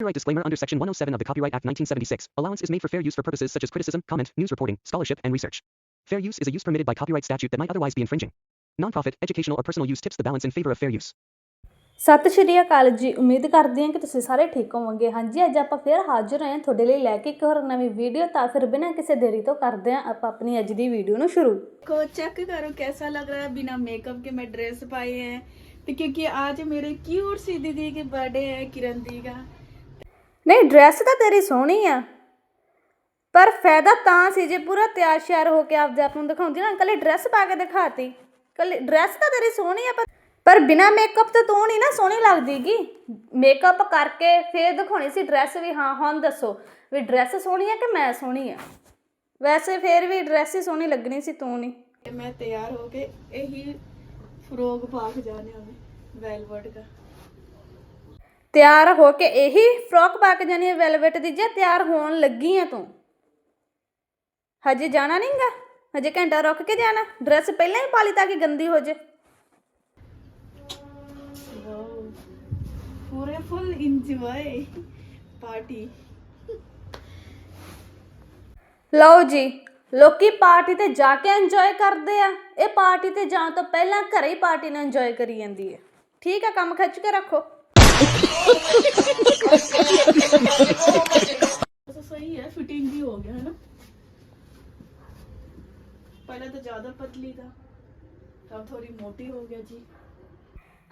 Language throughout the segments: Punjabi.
Copyright disclaimer under Section 107 of the Copyright Act 1976. Allowance is made for fair use for purposes such as criticism, comment, news reporting, scholarship, and research. Fair use is a use permitted by copyright statute that might otherwise be infringing. Nonprofit, educational, or personal use tips the balance in favor of fair use. ਸਤਿ ਸ਼੍ਰੀ ਅਕਾਲ ਜੀ ਉਮੀਦ ਕਰਦੀ ਹਾਂ ਕਿ ਤੁਸੀਂ ਸਾਰੇ ਠੀਕ ਹੋਵੋਗੇ ਹਾਂਜੀ ਅੱਜ ਆਪਾਂ ਫਿਰ ਹਾਜ਼ਰ ਹੋਏ ਹਾਂ ਤੁਹਾਡੇ ਲਈ ਲੈ ਕੇ ਇੱਕ ਹੋਰ ਨਵੀਂ ਵੀਡੀਓ ਤਾਂ ਫਿਰ ਬਿਨਾਂ ਕਿਸੇ ਦੇਰੀ ਤੋਂ ਕਰਦੇ ਹਾਂ ਆਪਾਂ ਆਪਣੀ ਅੱਜ ਦੀ ਵੀਡੀਓ ਨੂੰ ਸ਼ੁਰੂ को चेक करो कैसा लग रहा है बिना मेकअप के मैं ड्रेस पाई है तो क्योंकि आज मेरे क्यूट सी दीदी के बर्थडे है किरण दी का ਨਹੀਂ ਡਰੈਸ ਤਾਂ ਤੇਰੀ ਸੋਹਣੀ ਆ। ਪਰ ਫਾਇਦਾ ਤਾਂ ਸੀ ਜੇ ਪੂਰਾ ਤਿਆਰ ਸ਼ਿਆਰ ਹੋ ਕੇ ਆਪਦੇ ਆਪ ਨੂੰ ਦਿਖਾਉਂਦੀ ਨਾ ਕੱਲੇ ਡਰੈਸ ਪਾ ਕੇ ਦਿਖਾਤੀ। ਕੱਲੇ ਡਰੈਸ ਤਾਂ ਤੇਰੀ ਸੋਹਣੀ ਆ, ਪਰ ਬਿਨਾ ਮੇਕਅਪ ਤੋਂ ਤੂੰ ਨਹੀਂ ਨਾ ਸੋਹਣੀ ਲੱਗਦੀਗੀ। ਮੇਕਅਪ ਕਰਕੇ ਫੇਰ ਦਿਖਾਉਣੀ ਸੀ ਡਰੈਸ ਵੀ, ਹਾਂ, ਹੁਣ ਦੱਸੋ ਵੀ ਡਰੈਸ ਸੋਹਣੀ ਆ ਕਿ ਮੈਂ ਸੋਹਣੀ ਆ? ਵੈਸੇ ਫੇਰ ਵੀ ਡਰੈਸ ਹੀ ਸੋਹਣੀ ਲੱਗਣੀ ਸੀ ਤੂੰ ਨਹੀਂ ਮੈਂ ਤਿਆਰ ਹੋ ਕੇ ਇਹੀ ਫਰੋਗ ਪਾ ਕੇ ਜਾਣੇ ਵੈਲਵਟ ਦਾ। ਤਿਆਰ ਹੋ ਕੇ ਇਹੀ ਫਰੋਕ ਪਾ ਕੇ ਜਾਣੀ ਹੈ ਦੀ ਜੇ ਤਿਆਰ ਹੋਣ ਲੱਗੀ ਹੈ ਤੂੰ। ਹਜੇ ਜਾਣਾ ਨਹੀਂਗਾ ਹਜੇ ਘੰਟਾ ਰੁਕ ਕੇ ਜਾਣਾ? ਡਰੈਸ ਪਹਿਲਾਂ ਹੀ ਪਾ ਲਈ ਤਾਂ ਕਿ ਗੰਦੀ ਹੋ ਜੇ। ਪੂਰੇ ਫੁੱਲ ਇੰਜੋਏ ਪਾਰਟੀ ਲਓ ਜੀ ਲੋਕੀ ਪਾਰਟੀ ਤੇ ਜਾ ਕੇ ਇੰਜੋਏ ਕਰਦੇ ਆ। ਇਹ ਪਾਰਟੀ ਤੇ ਜਾਣ ਤੋਂ ਪਹਿਲਾਂ ਘਰੇ ਹੀ ਪਾਰਟੀ ਨੂੰ ਇੰਜੋਏ ਕਰੀ ਜਾਂਦੀ ਹੈ। ਠੀਕ ਆ ਕੰਮ ਖਿੱਚ ਕੇ ਰੱਖੋ। सही है फिटिंग भी हो गया है ना पहले तो ज्यादा पतली था अब थोड़ी मोटी हो गया जी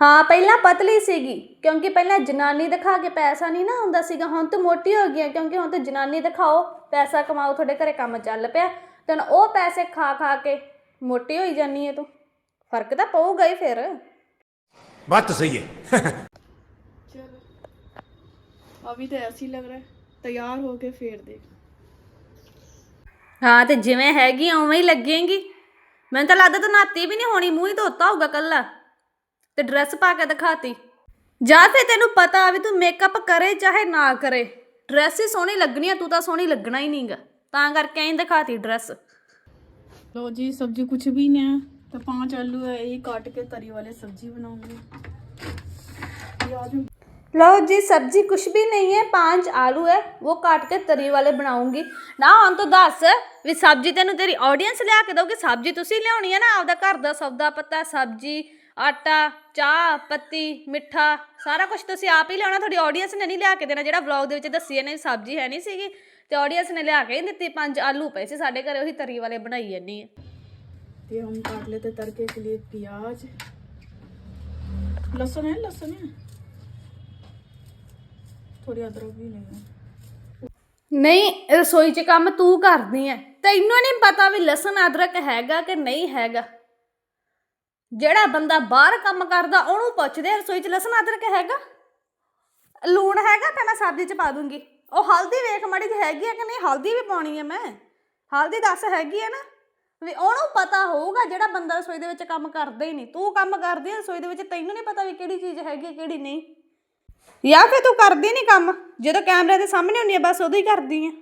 ਹਾਂ ਪਹਿਲਾਂ ਪਤਲੀ ਸੀਗੀ ਕਿਉਂਕਿ ਪਹਿਲਾਂ ਜਨਾਨੀ ਦਿਖਾ ਕੇ ਪੈਸਾ ਨਹੀਂ ਨਾ ਹੁੰਦਾ ਸੀਗਾ ਹੁਣ ਤੂੰ ਮੋਟੀ ਹੋ ਗਈ ਹੈ ਕਿਉਂਕਿ ਹੁਣ ਤੂੰ ਜਨਾਨੀ ਦਿਖਾਓ ਪੈਸਾ ਕਮਾਓ ਤੁਹਾਡੇ ਘਰੇ ਕੰਮ ਚੱਲ ਪਿਆ ਤੈਨੂੰ ਉਹ ਪੈਸੇ ਖਾ ਖਾ ਕੇ ਮੋਟੀ ਹੋਈ ਜਾਨੀ ਹੈ ਤੂੰ ਫਰਕ ਤਾਂ ਪਊਗਾ ਹੀ ਫਿਰ बात तो सही है चलो अभी तो ऐसे ही लग रहा है तैयार होके फिर देख ਹਾਂ ਤੇ ਜਿਵੇਂ ਹੈਗੀ ਆ ਉਵੇਂ ਹੀ ਲੱਗੇਗੀ ਮੈਨੂੰ ਤਾਂ ਲੱਗਦਾ ਤੂੰ ਨਾਤੀ ਵੀ ਨਹੀਂ ਹੋਣੀ ਮੂੰਹ ਹੀ ਧੋਤਾ ਹੋਊਗਾ ਕੱਲਾ ਤੇ ਡਰੈਸ ਪਾ ਕੇ ਦਿਖਾਤੀ ਜਾਂ ਫਿਰ ਤੈਨੂੰ ਪਤਾ ਵੀ ਤੂੰ ਮੇਕਅਪ ਕਰੇ ਚਾਹੇ ਨਾ ਕਰੇ ਡਰੈਸ ਹੀ ਸੋਹਣੀ ਲੱਗਣੀ ਆ ਤੂੰ ਤਾਂ ਸੋਹਣੀ ਲੱਗਣਾ ਹੀ ਨਹੀਂਗਾ ਤਾਂ ਕਰਕੇ ਐਂ ਦਿਖਾਤੀ ਡਰੈਸ लो जी सब्जी कुछ भी नहीं है तो पांच आलू है यही काट के तरी वाले सब्जी बनाऊंगी प्याज में लो जी सब्जी कुछ भी नहीं है पांच आलू है वो काट के तरी वाले ਬਣਾਉਂਗੀ। ਨਾ, ਹੁਣ ਤੂੰ ਦੱਸ ਵੀ ਸਬਜੀ ਤੈਨੂੰ ਤੇਰੀ ਆਡੀਅנס ਲਿਆ ਕੇ ਦਊਗੀ? ਸਬਜੀ ਤੁਸੀਂ ਲਿਆਉਣੀ ਹੈ ਨਾ, ਆਪਦਾ ਘਰ ਦਾ ਸੌਦਾ ਪੱਤਾ, ਸਬਜੀ, ਆਟਾ, ਚਾਹ, ਪੱਤੀ, ਮਿੱਠਾ, ਸਾਰਾ ਕੁਝ ਤੁਸੀਂ ਆਪ ਹੀ ਲਿਆਉਣਾ। ਤੁਹਾਡੀ ਆਡੀਅנס ਨੇ ਨਹੀਂ ਲਿਆ ਕੇ ਦੇਣਾ। ਜਿਹੜਾ ਵਲੌਗ ਦੇ ਵਿੱਚ ਦੱਸੀ ਇਹਨੇ ਸਬਜੀ ਹੈ ਨਹੀਂ ਸੀਗੀ, ਤੇ ਆਡੀਅנס ਨੇ ਲਿਆ ਕੇ ਦਿੱਤੀ। ਪੰਜ ਆਲੂ ਪਏ ਸੀ ਸਾਡੇ ਘਰੇ, ਉਹੀ ਤਰੀ ਵਾਲੇ ਬਣਾਈ ਜਾਂਦੀ ਹੈ। ਤੇ ਹਮ ਕਾਟ ਲੈਤੇ ਤੜਕੇ ਕੇ ਲਈ ਪਿਆਜ਼। ਲਸਣ ਹੈ ਲਸਣ ਹੈ? ਨਹੀਂ, ਰਸੋਈ 'ਚ ਕੰਮ ਤੂੰ ਕਰਦੀ ਐ। ਤੈਨੂੰ ਨਹੀਂ ਪਤਾ ਵੀ ਲਸਣ ਅਦਰਕ ਹੈਗਾ ਕਿ ਨਹੀਂ ਹੈਗਾ। ਜਿਹੜਾ ਬੰਦਾ ਬਾਹਰ ਕੰਮ ਕਰਦਾ, ਉਹਨੂੰ ਪੁੱਛਦੇ ਰਸੋਈ 'ਚ ਲਸਣ ਅਦਰਕ ਹੈਗਾ? ਲੂਣ ਹੈਗਾ ਪਹਿਲਾਂ ਸਬਜ਼ੀ 'ਚ ਪਾ ਦੂੰਗੀ। ਉਹ ਹਲਦੀ ਵੇਖ ਮੜੀ ਜੀ ਹੈਗੀ ਆ ਕਿ ਨਹੀਂ? ਹਲਦੀ ਵੀ ਪਾਉਣੀ ਆ ਮੈਂ। ਹਲਦੀ ਦੱਸ ਹੈਗੀ ਆ ਨਾ। ਵੀ ਉਹਨੂੰ ਪਤਾ ਹੋਊਗਾ, ਜਿਹੜਾ ਬੰਦਾ ਰਸੋਈ ਦੇ ਵਿੱਚ ਕੰਮ ਕਰਦਾ ਹੀ ਨਹੀਂ। ਤੂੰ ਕੰਮ ਕਰਦੀ ਆ ਰਸੋਈ ਦੇ ਵਿੱਚ, ਤੈਨੂੰ ਨਹੀਂ ਪਤਾ ਵੀ ਕਿਹੜੀ ਚੀਜ਼ ਹੈਗੀ, ਕਿਹੜੀ ਨਹੀਂ। ਜਾਂ ਫਿਰ ਤੂੰ ਕਰਦੀ ਨਹੀਂ ਕੰਮ, ਜਦੋਂ ਕੈਮਰੇ ਦੇ ਸਾਹਮਣੇ ਹੁੰਦੀ ਆ, ਬਸ ਉਦੋਂ ਹੀ ਕਰਦੀ ਆ।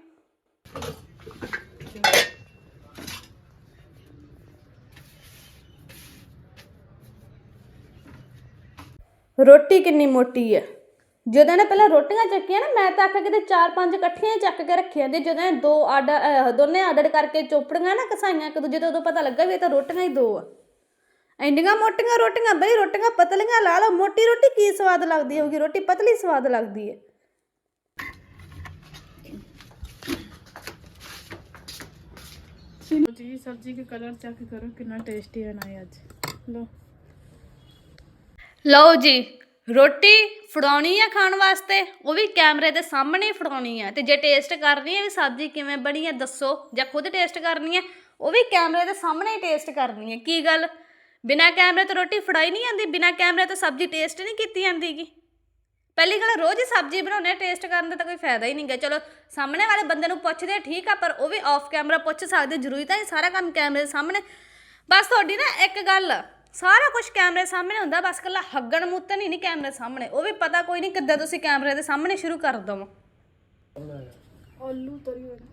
ਰੋਟੀ ਕਿੰਨੀ ਮੋਟੀ ਆ। ਜਦੋਂ ਇਹਨੇ ਪਹਿਲਾਂ ਰੋਟੀਆਂ ਚੱਕੀਆਂ ਨਾ, ਮੈਂ ਤਾਂ ਆਖਿਆ ਕਿਤੇ ਚਾਰ ਪੰਜ ਇਕੱਠੀਆਂ ਚੱਕ ਕੇ ਰੱਖੀਆਂ ਤੇ ਜਦੋਂ ਇਹ ਦੋ ਆਡ, ਅਹ, ਦੋਨੇ ਆਡੜ ਕਰਕੇ ਚੋਪੜੀਆਂ ਨਾ ਕਸਾਈਆਂ, ਇੱਕ ਦੂਜੇ ਤੋਂ ਉਦੋਂ ਪਤਾ ਲੱਗਾ ਵੀ ਇਹ ਤਾਂ ਰੋਟੀਆਂ ਹੀ ਦੋ ਆ। ਇੰਨੀਆਂ ਮੋਟੀਆਂ ਰੋਟੀਆਂ ਬਈ ਰੋਟੀਆਂ ਪਤਲੀਆਂ ਲਾ ਲਓ ਮੋਟੀ ਰੋਟੀ ਕੀ ਸਵਾਦ ਲੱਗਦੀ ਹੋਊਗੀ? ਰੋਟੀ ਪਤਲੀ ਸਵਾਦ ਲੱਗਦੀ ਹੈ ਜੀ ਸਬਜ਼ੀ ਕੇ ਕਲਰ ਚੈੱਕ ਕਰੋ ਕਿੰਨਾ ਟੇਸਟੀ ਬਣਾਈ ਅੱਜ। ਲੋ ਲਓ ਜੀ ਰੋਟੀ ਫੜਾਉਣੀ ਹੈ ਖਾਣ ਵਾਸਤੇ ਉਹ ਵੀ ਕੈਮਰੇ ਦੇ ਸਾਹਮਣੇ ਫੜਾਉਣੀ ਹੈ ਤੇ ਜੇ ਟੇਸਟ ਕਰਨੀ ਹੈ ਵੀ ਸਬਜ਼ੀ ਕਿਵੇਂ ਬਣੀ ਹੈ ਦੱਸੋ। ਜਾਂ ਖੁਦ ਟੇਸਟ ਕਰਨੀ ਹੈ ਉਹ ਵੀ ਕੈਮਰੇ ਦੇ ਸਾਹਮਣੇ ਟੇਸਟ ਕਰਨੀ ਹੈ ਕੀ ਗੱਲ? ਬਿਨਾ ਕੈਮਰੇ ਤੋਂ ਰੋਟੀ ਫੜਾਈ ਨਹੀਂ ਜਾਂਦੀ, ਬਿਨਾ ਕੈਮਰੇ ਤੋਂ ਸਬਜ਼ੀ ਟੇਸਟ ਨਹੀਂ ਕੀਤੀ ਜਾਂਦੀ ਜਾਂਦੀਗੀ। ਪਹਿਲੀ ਗੱਲ ਰੋਜ਼ ਹੀ ਸਬਜ਼ੀ ਬਣਾਉਣੇ ਟੇਸਟ ਕਰਨ ਦਾ ਤਾਂ ਕੋਈ ਫਾਇਦਾ ਹੀ ਨਹੀਂ ਗਿਆ ਚਲੋ, ਸਾਹਮਣੇ ਵਾਲੇ ਬੰਦੇ ਨੂੰ ਪੁੱਛਦੇ ਠੀਕ ਆ, ਪਰ ਉਹ ਵੀ ਆਫ ਕੈਮਰਾ ਪੁੱਛ ਸਕਦੇ ਜ਼ਰੂਰੀ ਤਾਂ ਇਹ ਸਾਰਾ ਕੰਮ ਕੈਮਰੇ ਦੇ ਸਾਹਮਣੇ। ਬਸ ਤੁਹਾਡੀ ਨਾ ਇੱਕ ਗੱਲ, ਸਾਰਾ ਕੁਝ ਕੈਮਰੇ ਸਾਹਮਣੇ ਹੁੰਦਾ, ਬਸ ਕੱਲਾ ਹੱਗਣ ਮੁੱਤਨ ਹੀ ਨਹੀਂ ਕੈਮਰੇ ਸਾਹਮਣੇ। ਉਹ ਵੀ ਪਤਾ ਕੋਈ ਨਹੀਂ ਕਿੱਦਾਂ ਤੁਸੀਂ ਕੈਮਰੇ ਦੇ ਸਾਹਮਣੇ ਸ਼ੁਰੂ ਕਰ ਦਵੋ। ਆਲੂ ਤਰੀ ਵਾਲੀ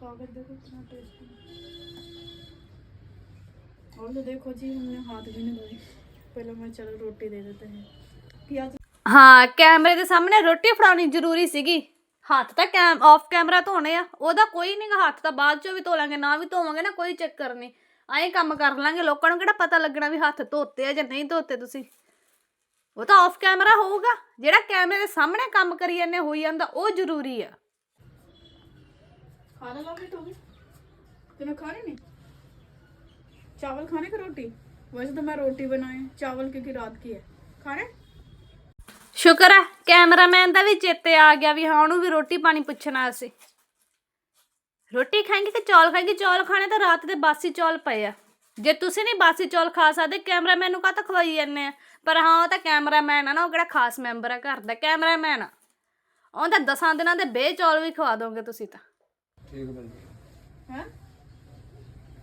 ਖਾ ਕੇ ਦੇਖੋ ਕਿੰਨਾ ਟੇਸਟੀ और तो देखो जी हमने हाथ भी नहीं धोए पहले मैं चलो रोटी दे देते हैं प्याज ਹਾਂ ਕੈਮਰੇ ਦੇ ਸਾਹਮਣੇ ਰੋਟੀ ਫੜਾਉਣੀ ਜ਼ਰੂਰੀ ਸੀਗੀ ਹੱਥ ਤਾਂ ਕੈਮ ਆਫ ਕੈਮਰਾ ਧੋਣੇ ਆ ਉਹਦਾ ਕੋਈ ਨਹੀਂਗਾ ਹੱਥ ਤਾਂ ਬਾਅਦ ਚੋਂ ਵੀ ਧੋ ਲਾਂਗੇ ਨਾ ਵੀ ਧੋਵਾਂਗੇ ਨਾ ਕੋਈ ਚੱਕਰ ਨਹੀਂ ਐਂ ਕੰਮ ਕਰ ਲਾਂਗੇ ਲੋਕਾਂ ਨੂੰ ਕਿਹੜਾ ਪਤਾ ਲੱਗਣਾ ਵੀ ਹੱਥ ਧੋਤੇ ਆ ਜਾਂ ਨਹੀਂ ਧੋਤੇ ਤੁਸੀਂ ਉਹ ਤਾਂ ਆਫ ਕੈਮਰਾ ਹੋਊਗਾ ਜਿਹੜਾ ਕੈਮਰੇ ਦੇ ਸਾਹਮਣੇ ਕੰਮ ਕਰੀ ਜਾਂਦੇ ਹੋਈ ਜਾਂਦਾ ਉਹ ਜ਼ਰੂਰੀ ਆ खाना कंप्लीट हो गई तूने खा रही नहीं चावल खाने का रोटी वैसे तो मैं रोटी बनाए चावल क्योंकि रात की है खाने ਸ਼ੁਕਰ ਹੈ ਕੈਮਰਾਮੈਨ ਦਾ ਵੀ ਚੇਤੇ ਆ ਗਿਆ ਵੀ ਹਾਂ ਉਹਨੂੰ ਵੀ ਰੋਟੀ ਪਾਣੀ ਪੁੱਛਣਾ ਅਸੀਂ ਰੋਟੀ ਖਾਏਂਗੇ ਕਿ ਚੌਲ ਖਾਏਂਗੇ ਚੌਲ ਖਾਣੇ ਤਾਂ ਰਾਤ ਦੇ ਬਾਸੀ ਚੌਲ ਪਏ ਆ ਜੇ ਤੁਸੀਂ ਨਹੀਂ ਬਾਸੀ ਚੌਲ ਖਾ ਸਕਦੇ ਕੈਮਰਾਮੈਨ ਨੂੰ ਕਾਹਤੋਂ ਖਵਾਈ ਜਾਂਦੇ ਆ ਪਰ ਹਾਂ ਉਹ ਤਾਂ ਕੈਮਰਾਮੈਨ ਆ ਨਾ ਉਹ ਕਿਹੜਾ ਖਾਸ ਮੈਂਬਰ ਆ ਘਰ ਦਾ ਕੈਮਰਾਮੈਨ ਆ ਉਹ ਤਾਂ ਦਸਾਂ ਦਿਨਾਂ ਦੇ ਬੇ ਚੌਲ ਵੀ ਖਵਾ ਦੋਗੇ ਤੁਸੀਂ ਤਾਂ हैं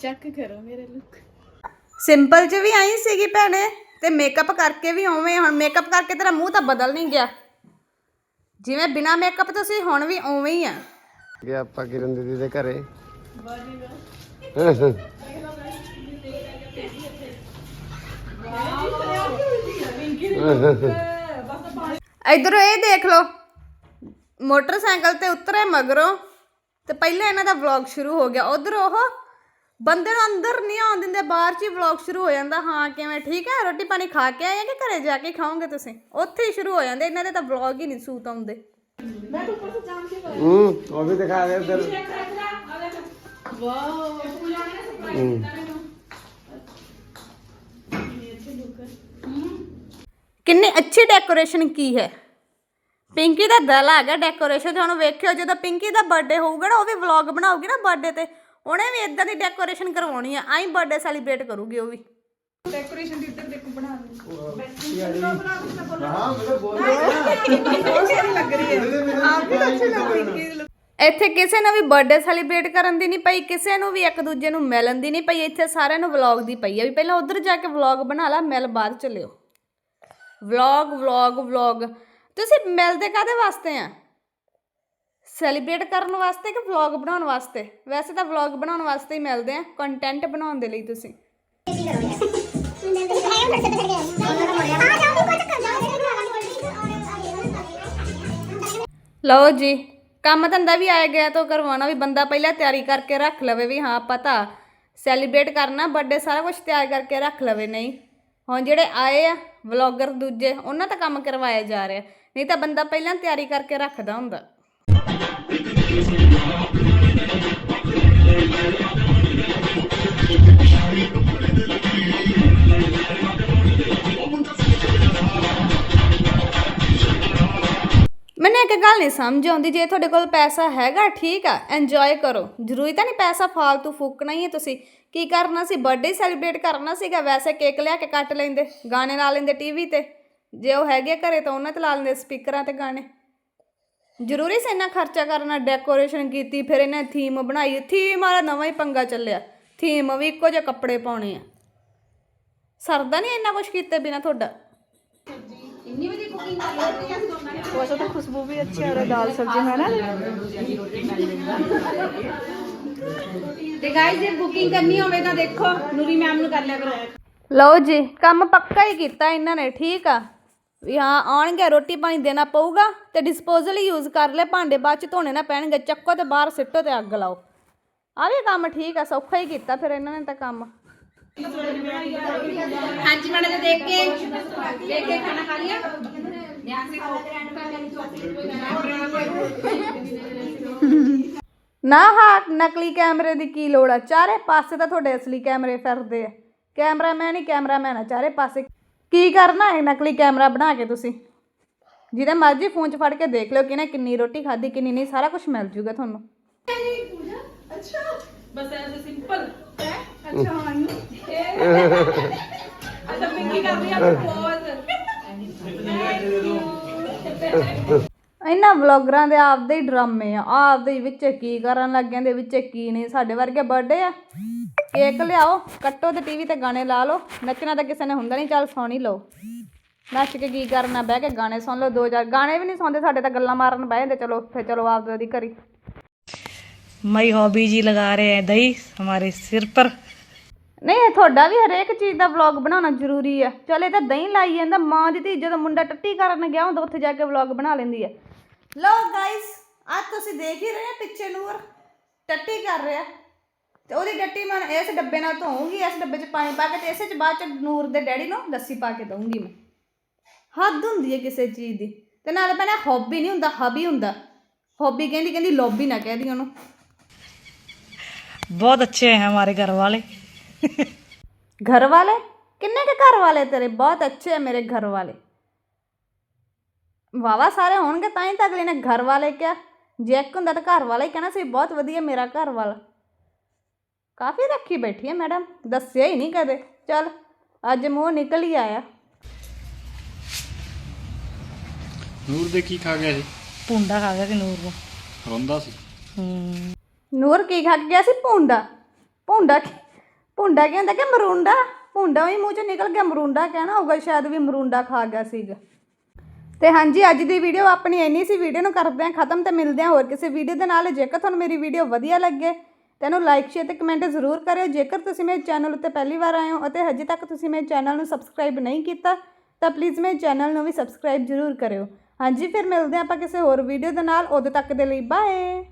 ਚੈੱਕ ਕਰੋ ਮੇਰੇ ਲੁੱਕ ਸਿੰਪਲ 'ਚ ਵੀ ਆਈ ਸੀਗੀ ਭੈਣੇ ਤੇ ਮੇਕਅਪ ਕਰਕੇ ਵੀ ਉਵੇਂ ਹੁਣ ਮੇਕਅਪ ਕਰਕੇ ਤੇਰਾ ਮੂੰਹ ਤਾਂ ਬਦਲ ਨਹੀਂ ਗਿਆ। ਜਿਵੇਂ ਬਿਨਾ ਮੇਕਅਪ ਤੋਂ ਸੀ ਹੁਣ ਵੀ ਉਵੇਂ ਹੀ ਆ। ਗਿਆ ਆਪਾਂ ਕਿਰਨ ਦੀਦੀ ਦੇ ਘਰੇ। ਇਧਰੋਂ ਇਹ ਦੇਖ ਲਓ ਮੋਟਰਸਾਈਕਲ ਤੇ ਉਤਰੇ ਮਗਰੋਂ ਤੇ ਪਹਿਲਾਂ ਇਹਨਾਂ ਦਾ ਵਲੌਗ ਸ਼ੁਰੂ ਹੋ ਗਿਆ। ਉਧਰ ਉਹ ਬੰਦੇ ਨੂੰ ਅੰਦਰ ਨਹੀਂ ਆਉਣ ਦਿੰਦੇ ਬਾਹਰ ਚ ਹੀ ਵਲੌਗ ਸ਼ੁਰੂ ਹੋ ਜਾਂਦਾ। ਹਾਂ ਕਿਵੇਂ? ਠੀਕ ਹੈ? ਰੋਟੀ ਪਾਣੀ ਖਾ ਕੇ ਆਏ ਆ ਕਿ ਘਰੇ ਜਾ ਕੇ ਖਾਓਗੇ ਤੁਸੀਂ? ਉੱਥੇ ਹੀ ਸ਼ੁਰੂ ਹੋ ਜਾਂਦੇ ਇਹਨਾਂ ਦੇ ਤਾਂ ਵਲੌਗ ਹੀ ਨਹੀਂ ਸੂਤ ਆਉਂਦੇ। ਹੂੰ ਉਹ ਵੀ ਦਿਖਾ ਦੇ ਇੱਧਰ। ਕਿੰਨੀ ਅੱਛੀ ਡੈਕੋਰੇਸ਼ਨ ਕੀ ਹੈ? ਪਿੰਕੀ ਦਾ ਦਿਲ ਆ ਗਿਆ ਡੈਕੋਰੇਸ਼ਨ ਤੇ ਹੁਣ ਵੇਖਿਓ ਜਦੋਂ ਪਿੰਕੀ ਦਾ ਬਰਥਡੇ ਹੋਊਗਾ ਨਾ ਉਹ ਵੀ ਵਲੌਗ ਬਣਾਉਗੀ ਨਾ ਬਰਥਡੇ ਤੇ। ਉਹਨੇ ਵੀ ਇਦਾਂ ਦੀ ਡੈਕੋਰੇਸ਼ਨ ਕਰਵਾਉਣੀ ਆ ਆਈ ਬਰਥਡੇ ਸੈਲੀਬ੍ਰੇਟ ਕਰੂਗੀ ਉਹ ਵੀ। ਇੱਥੇ ਕਿਸੇ ਨੂੰ ਵੀ ਬਰਥਡੇ ਸੈਲੀਬ੍ਰੇਟ ਕਰਨ ਦੀ ਨਹੀਂ ਪਈ ਕਿਸੇ ਨੂੰ ਵੀ ਇੱਕ ਦੂਜੇ ਨੂੰ ਮਿਲਣ ਦੀ ਨਹੀਂ ਪਈ ਇੱਥੇ ਸਾਰਿਆਂ ਨੂੰ ਵਲੌਗ ਦੀ ਪਈ ਆ ਵੀ ਪਹਿਲਾਂ ਉਧਰ ਜਾ ਕੇ ਵਲੌਗ ਬਣਾ ਲਾ ਮਿਲ ਬਾਅਦ ਚ ਲਿਓ। ਵਲੌਗ ਵਲੌਗ ਵਲੌਗ ਤੁਸੀਂ ਮਿਲਦੇ ਕਾਦੇ ਵਾਸਤੇ ਆ? ਸੈਲੀਬ੍ਰੇਟ ਕਰਨ ਵਾਸਤੇ ਕਿ ਵਲੌਗ ਬਣਾਉਣ ਵਾਸਤੇ? ਵੈਸੇ ਤਾਂ ਵਲੌਗ ਬਣਾਉਣ ਵਾਸਤੇ ਹੀ ਮਿਲਦੇ ਆ ਕੰਟੈਂਟ ਬਣਾਉਣ ਦੇ ਲਈ ਤੁਸੀਂ। ਲਓ ਜੀ, ਕੰਮ ਧੰਦਾ ਵੀ ਆਇਆ ਗਿਆ ਤੋਂ ਕਰਵਾਉਣਾ ਵੀ, ਬੰਦਾ ਪਹਿਲਾਂ ਤਿਆਰੀ ਕਰਕੇ ਰੱਖ ਲਵੇ ਵੀ ਹਾਂ ਪਤਾ ਸੈਲੀਬ੍ਰੇਟ ਕਰਨਾ ਬਰਥਡੇ ਸਾਰਾ ਕੁਝ ਤਿਆਰ ਕਰਕੇ ਰੱਖ ਲਵੇ, ਨਹੀਂ। ਹੁਣ ਜਿਹੜੇ ਆਏ ਆ ਵਲੌਗਰ ਦੂਜੇ, ਉਹਨਾਂ ਤਾਂ ਕੰਮ ਕਰਵਾਇਆ ਜਾ ਰਿਹਾ। ਨਹੀਂ ਤਾਂ ਬੰਦਾ ਪਹਿਲਾਂ ਤਿਆਰੀ ਕਰਕੇ ਰੱਖਦਾ ਹੁੰਦਾ। ਮੈਨੂੰ ਇੱਕ ਗੱਲ ਨਹੀਂ ਸਮਝ ਆਉਂਦੀ, ਜੇ ਤੁਹਾਡੇ ਕੋਲ ਪੈਸਾ ਹੈਗਾ, ਠੀਕ ਆ ਇੰਜੋਏ ਕਰੋ। ਜ਼ਰੂਰੀ ਤਾਂ ਨਹੀਂ ਪੈਸਾ ਫਾਲਤੂ ਫੂਕਣਾ ਹੀ ਹੈ ਤੁਸੀਂ। ਕੀ ਕਰਨਾ ਸੀ? ਬਰਥਡੇ ਸੈਲੀਬ੍ਰੇਟ ਕਰਨਾ ਸੀਗਾ, ਵੈਸੇ ਕੇਕ ਲਿਆ ਕੇ ਕੱਟ ਲੈਂਦੇ, ਗਾਣੇ ਲਾ ਲੈਂਦੇ ਟੀਵੀ ਤੇ। ਜੇ ਉਹ ਹੈਗੇ ਆ ਘਰੇ ਤਾਂ ਉਹਨਾਂ ਤੇ ਲਾ ਲੈਂਦੇ, ਸਪੀਕਰਾਂ ਤੇ ਗਾਣੇ। ਜ਼ਰੂਰੀ ਸੀ ਇੰਨਾ ਖਰਚਾ ਕਰਨਾ ਡੈਕੋਰੇਸ਼ਨ ਕੀਤੀ ਫਿਰ ਇਹਨੇ ਥੀਮ ਬਣਾਈ ਥੀਮ ਵਾਲਾ ਨਵਾਂ ਹੀ ਪੰਗਾ ਚੱਲਿਆ। ਥੀਮ ਵੀ ਇੱਕੋ ਜਿਹੇ ਕੱਪੜੇ ਪਾਉਣੇ ਆ। ਸਰਦਾ ਨਹੀਂ ਇੰਨਾ ਕੁਝ ਕੀਤੇ ਬਿਨਾ ਤੁਹਾਡਾ? ਇੰਨੀ ਵਧੀਆ ਕੁਕਿੰਗ ਕਰਦੀ ਹੈ ਦੋਨਾਂ ਨੇ ਉਹ ਤਾਂ ਖੁਸ਼ਬੂ ਵੀ ਅੱਛੀ ਆ ਰਹੀ ਦਾਲ ਸਬਜ਼ੀ ਹੈ ਨਾ? ਤੇ ਗਾਇਜ਼ ਜੇ ਬੁਕਿੰਗ ਕਰਨੀ ਹੋਵੇ ਤਾਂ ਦੇਖੋ ਨੂਰੀ ਮੈਮ ਲਓ ਜੀ ਕੰਮ ਪੱਕਾ ਹੀ ਕੀਤਾ ਇਹਨਾਂ ਨੇ ਠੀਕ ਆ? ਵੀ ਹਾਂ ਆਉਣਗੇ ਰੋਟੀ ਪਾਣੀ ਦੇਣਾ ਪਊਗਾ ਤੇ ਡਿਸਪੋਜ਼ਲ ਹੀ ਯੂਜ਼ ਕਰ ਲੈ ਭਾਂਡੇ ਬਾਅਦ ਚ ਧੋਣੇ ਨਾ ਪੈਣਗੇ ਚੱਕੋ ਤੇ ਬਾਹਰ ਸਿੱਟੋ ਤੇ ਅੱਗ ਲਾਓ। ਆ ਵੀ ਕੰਮ ਠੀਕ ਆ ਸੌਖਾ ਹੀ ਕੀਤਾ ਫਿਰ ਇਹਨਾਂ ਨੇ ਤਾਂ ਕੰਮ। ਹਾਂਜੀ ਮੈਡਮ ਦੇਖ ਕੇ ਦੇਖ ਕੇ ਖਾਣਾ ਖਾ ਲਿਆ? ਨਾ ਹਾਟ ਨਕਲੀ ਕੈਮਰੇ ਦੀ ਕੀ ਲੋੜ ਆ? ਚਾਰੇ ਪਾਸੇ ਤਾਂ ਤੁਹਾਡੇ ਅਸਲੀ ਕੈਮਰੇ ਫਿਰਦੇ ਆ। ਕੈਮਰਾਮੈਨ ਹੀ ਕੈਮਰਾਮੈਨ ਆ ਚਾਰੇ ਪਾਸੇ ਕੀ ਕਰਨਾ ਹੈ ਨਕਲੀ ਕੈਮਰਾ ਬਣਾ ਕੇ ਤੁਸੀਂ? ਜਿਹਦੇ ਮਰਜ਼ੀ ਫੋਨ 'ਚ ਫੜ ਕੇ ਦੇਖ ਲਿਓ ਕਿਹਨੇ ਕਿੰਨੀ ਰੋਟੀ ਖਾਧੀ ਕਿੰਨੀ ਨਹੀਂ ਸਾਰਾ ਕੁਝ ਮਿਲ ਜੂਗਾ ਤੁਹਾਨੂੰ। ਇਹਨਾਂ ਵਲੌਗਰਾਂ ਦੇ ਆਪਦੇ ਹੀ ਡਰਾਮੇ ਆ ਆਪਦੇ ਹੀ ਵਿੱਚ ਕੀ ਕਰਨ ਲੱਗ ਜਾਂਦੇ ਵਿੱਚ ਕੀ ਨਹੀਂ ਸਾਡੇ ਵਰਗੇ ਬਰਥਡੇ ਆ ਕੇਕ ਲਿਆਓ ਕੱਟੋ ਤੇ ਟੀਵੀ ਤੇ ਗਾਣੇ ਲਾ ਲਓ ਨੱਚਣਾ ਤਾਂ ਕਿਸੇ ਨੇ ਹੁੰਦਾ ਨਹੀਂ ਚੱਲ ਸੁਣ ਹੀ ਲਓ ਨੱਚ ਕੇ ਕੀ ਕਰਨਾ ਬਹਿ ਕੇ ਗਾਣੇ ਸੁਣ ਲਓ ਦੋ ਚਾਰ ਗਾਣੇ ਵੀ ਨਹੀਂ ਸੁਣਦੇ ਸਾਡੇ ਤਾਂ ਗੱਲਾਂ ਮਾਰਨ ਬਹਿ ਜਾਂਦੇ ਚਲੋ ਫਿਰ ਚਲੋ ਆਪਦੇ ਦੀ ਘਰੀ मई हॉबी जी लगा रहे हैं दही हमारे सिर पर ਨਹੀਂ ਇਹ ਤੁਹਾਡਾ ਵੀ ਹਰੇਕ ਚੀਜ਼ ਦਾ ਵਲੌਗ ਬਣਾਉਣਾ ਜ਼ਰੂਰੀ ਆ ਚਲ ਇਹ ਤਾਂ ਦਹੀਂ ਲਾਈ ਜਾਂਦਾ ਮਾਂ ਦੀ ਧੀ ਜਦੋਂ ਮੁੰਡਾ ਟੱਟੀ ਕਰਨ ਗਿਆ ਹੁੰਦਾ ਉੱਥੇ ਜਾ ਕੇ ਵਲੌਗ ਬਣਾ ਲੈਂਦੀ ਆ ਲੋ ਗਾਇਸ ਅੱਜ ਤੁਸੀਂ ਦੇਖ ਹੀ ਰਹੇ ਆ ਪਿੱਛੇ ਨੂਰ ਟੱਟੀ ਕਰ ਰਿਹਾ ਤੇ ਉਹਦੀ ਟੱਟੀ ਮੈਂ ਇਸ ਡੱਬੇ ਨਾਲ ਧੋਉਂਗੀ ਇਸ ਡੱਬੇ 'ਚ ਪਾਣੀ ਪਾ ਕੇ ਤੇ ਇਸੇ 'ਚ ਬਾਅਦ 'ਚ ਨੂਰ ਦੇ ਡੈਡੀ ਨੂੰ ਲੱਸੀ ਪਾ ਕੇ ਦਊਂਗੀ ਮੈਂ ਹੱਦ ਹੁੰਦੀ ਹੈ ਕਿਸੇ ਚੀਜ਼ ਦੀ ਤੇ ਨਾਲੇ ਪਹਿਲਾਂ ਹੌਬੀ ਨਹੀਂ ਹੁੰਦਾ ਹਬੀ ਹੁੰਦਾ ਹੌਬੀ ਕਹਿੰਦੀ ਕਹਿੰਦੀ ਲੌਬੀ ਨਾ ਕਹਿਦੀ ਉਹਨੂੰ बहुत अच्छे हैं हमारे घर वाले घर वाले किन्ने के घर वाले तेरे बहुत अच्छे है मेरे घर वाले ਵਾਵਾ ਸਾਰੇ ਹੋਣਗੇ ਤਾਂ ਹੀ ਤਾਂ ਅਗਲੇ ਨੇ ਘਰ ਵਾਲੇ ਕਿਹਾ। ਜੇ ਇੱਕ ਹੁੰਦਾ ਤਾਂ ਘਰ ਵਾਲਾ ਹੀ ਕਹਿਣਾ ਸੀ ਬਹੁਤ ਵਧੀਆ ਮੇਰਾ ਘਰ ਵਾਲਾ। ਕਾਫੀ ਰੱਖੀ ਬੈਠੀ ਹੈ ਮੈਡਮ ਦੱਸਿਆ ਹੀ ਨਹੀਂ ਕਦੇ। ਚਲ ਅੱਜ ਮੂੰਹ ਨਿਕਲ ਹੀ ਆਇਆ। ਨੂਰ ਦੇ ਕੀ ਖਾ ਗਿਆ ਸੀ? ਭੁੰਡਾ ਖਾ ਗਿਆ ਸੀ ਨੂਰ ਨੂੰ ਰੋਂਦਾ ਸੀ। ਹੂੰ। ਨੂਰ ਕੀ ਖਾ ਕੇ ਗਿਆ ਸੀ? ਭੁੰਡਾ। ਭੁੰਡਾ ਕੀ? ਭੁੰਡਾ ਕੀ ਹੁੰਦਾ ਕਿ ਮਰੂੰਡਾ? ਭੁੰਡਾ ਵੀ ਮੂੰਹ ਚੋਂ ਨਿਕਲ ਗਿਆ ਮਰੂੰਡਾ ਕਹਿਣਾ ਹੋਊਗਾ ਸ਼ਾਇਦ ਵੀ ਮਰੂੰਡਾ ਖਾ ਗਿਆ ਸੀਗਾ। ਤੇ ਹਾਂਜੀ, ਅੱਜ ਦੀ ਵੀਡੀਓ ਆਪਣੀ ਇੰਨੀ ਸੀ ਵੀਡੀਓ ਨੂੰ ਕਰਦੇ ਹਾਂ ਖਤਮ ਤੇ ਮਿਲਦੇ ਹਾਂ ਹੋਰ ਕਿਸੇ ਵੀਡੀਓ ਦੇ ਨਾਲ। ਜੇਕਰ ਤੁਹਾਨੂੰ ਮੇਰੀ ਵੀਡੀਓ ਵਧੀਆ ਲੱਗੇ, ਤਾਂ ਇਹਨੂੰ ਲਾਈਕ ਸ਼ੇਅਰ ਤੇ ਕਮੈਂਟ ਜ਼ਰੂਰ ਕਰਿਓ। ਜੇਕਰ ਤੁਸੀਂ ਮੇਰੇ ਚੈਨਲ ਉੱਤੇ ਪਹਿਲੀ ਵਾਰ ਆਏ ਹੋ ਅਤੇ ਹਜੇ ਤੱਕ ਤੁਸੀਂ ਮੇਰੇ ਚੈਨਲ ਨੂੰ ਸਬਸਕ੍ਰਾਈਬ ਨਹੀਂ ਕੀਤਾ, ਤਾਂ ਪਲੀਜ਼ ਮੇਰੇ ਚੈਨਲ ਨੂੰ ਵੀ ਸਬਸਕ੍ਰਾਈਬ ਜ਼ਰੂਰ ਕਰਿਓ। ਹਾਂਜੀ, ਫਿਰ ਮਿਲਦੇ ਹਾਂ ਆਪਾਂ ਕਿਸੇ ਹੋਰ ਵੀਡੀਓ ਦੇ ਨਾਲ। ਉਦੋਂ ਤੱਕ ਦੇ ਲਈ ਬਾਏ